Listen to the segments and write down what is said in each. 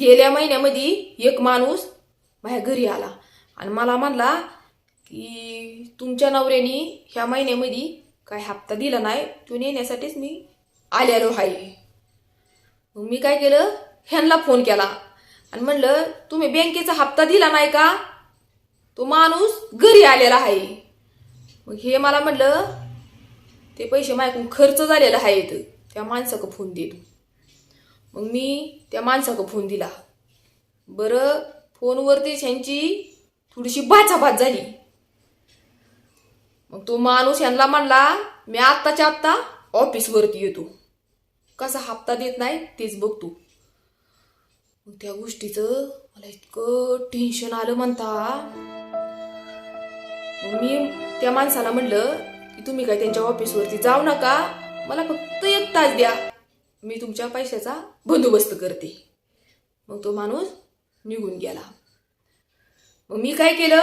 गेल्या महिन्यामध्ये एक माणूस माझ्या घरी आला. आणि मला म्हणला की तुमच्या नवऱ्याने ह्या महिन्यामध्ये काय हप्ता दिला नाही. तो नेण्यासाठीच मी आलेलो आहे. मग मी काय केलं? ह्यांना फोन केला. आणि म्हणलं तुम्ही बँकेचा हप्ता दिला नाही का? तो माणूस घरी आलेला आहे. मग हे मला म्हणलं ते पैसे माझ्याकडून खर्च झालेला आहे इथं. त्या माणसाकडं फोन देतो. मग मी त्या माणसाकडं फोन दिला. बरं फोनवरतीच ह्यांची थोडीशी बाचाबाच झाली. मग तो माणूस ह्यांना म्हणला मी आत्ताच्या आत्ता ऑफिसवरती येतो. कसा हप्ता देत नाही तेच बघतो मग त्या गोष्टीचं मला इतकं टेन्शन आलं म्हणता. मग मी त्या माणसाला म्हणलं की तुम्ही काय त्यांच्या ऑफिसवरती जाऊ नका. मला फक्त एक तास द्या. मी तुमच्या पैशाचा बंदोबस्त करते. मग तो माणूस निघून गेला. मग मी काय केलं?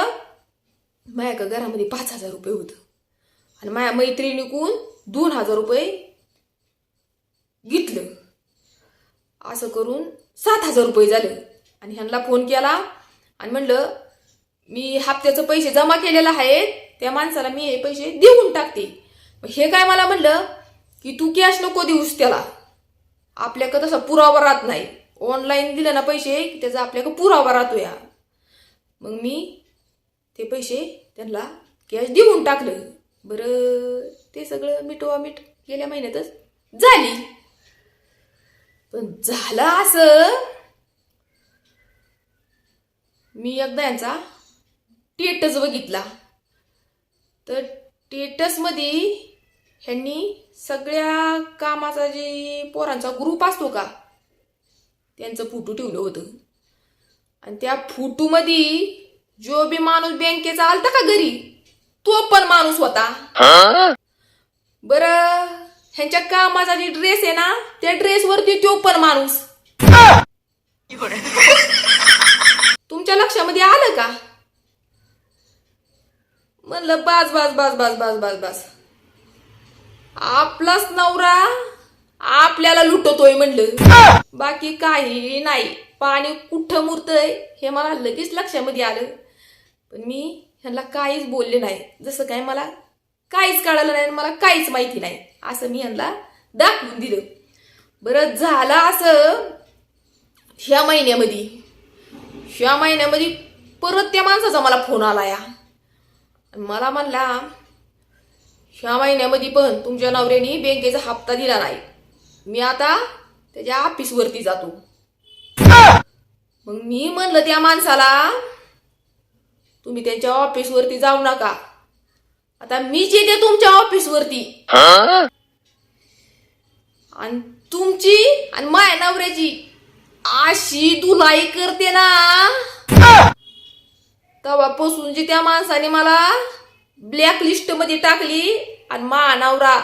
माझ्या का घरामध्ये पाच हजार रुपये होतं. आणि माझ्या मैत्रिणीकून दोन हजार रुपये घेतलं. असं करून सात हजार रुपये झालं. आणि ह्यांना फोन केला आणि म्हणलं मी हप्त्याचं पैसे जमा केलेलं आहेत त्या माणसाला मी हे पैसे देऊन टाकते. मग हे काय मला म्हणलं की तू कॅश नको देऊस त्याला. आपल्याकडं तसा पुरावा राहत नाही. ऑनलाईन दिलं ना पैसे की त्याचा आपल्याकडं पुरावा राहतो या मग मी ते पैसे त्यांना कॅश देऊन टाकलं. बरं ते सगळं मिटवा मीठ गेल्या महिन्यातच झाली. पण झालं असं. मी एकदा यांचा टेटस बघितला. तर टेटसमध्ये ह्यांनी सगळ्या कामाचा जे पोरांचा ग्रुप असतो का त्यांचं फोटो ठेवलं होतं. आणि त्या फोटोमध्ये जो बी माणूस बँकेचा आलता का घरी तो पण माणूस होता. बर ह्यांच्या कामाचा जे ड्रेस आहे ना त्या ड्रेसवरती तो पण माणूस. तुमच्या लक्षामध्ये आलं का? म्हणलं बाज बाज बाज बाज बाज बाज बाज आपलाच नवरा आपल्याला लुटतोय म्हणलं. बाकी काही नाही. पाणी कुठं मुरतंय हे मला लगेच लक्षामध्ये आलं. पण मी ह्यांना काहीच बोलले नाही. जसं काय मला काहीच कळालं नाही आणि मला काहीच माहिती नाही. असं मी ह्यांना दाखवून दिलं. बरं झालं असं ह्या महिन्यामध्ये. ह्या महिन्यामध्ये परत त्या माणसाचा मला फोन आला या. मला म्हणला ह्या महिन्यामध्ये पण तुमच्या नवऱ्याने बँकेचा हप्ता दिला नाही. मी आता त्याच्या ऑफिसवरती जातो. मग मी म्हणलं त्या माणसाला तुम्ही त्यांच्या ऑफिसवरती जाऊ नका. आता मीच येते तुमच्या ऑफिसवरती आणि तुमची आणि माय नवऱ्याची अशी दुलाई करते ना. तवापासून जी त्या माणसाने मला ब्लॅक लिस्टमध्ये टाकली आणि मा नवरा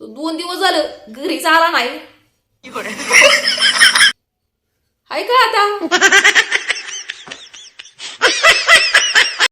तो दोन दिवस झालं घरीच आला नाही.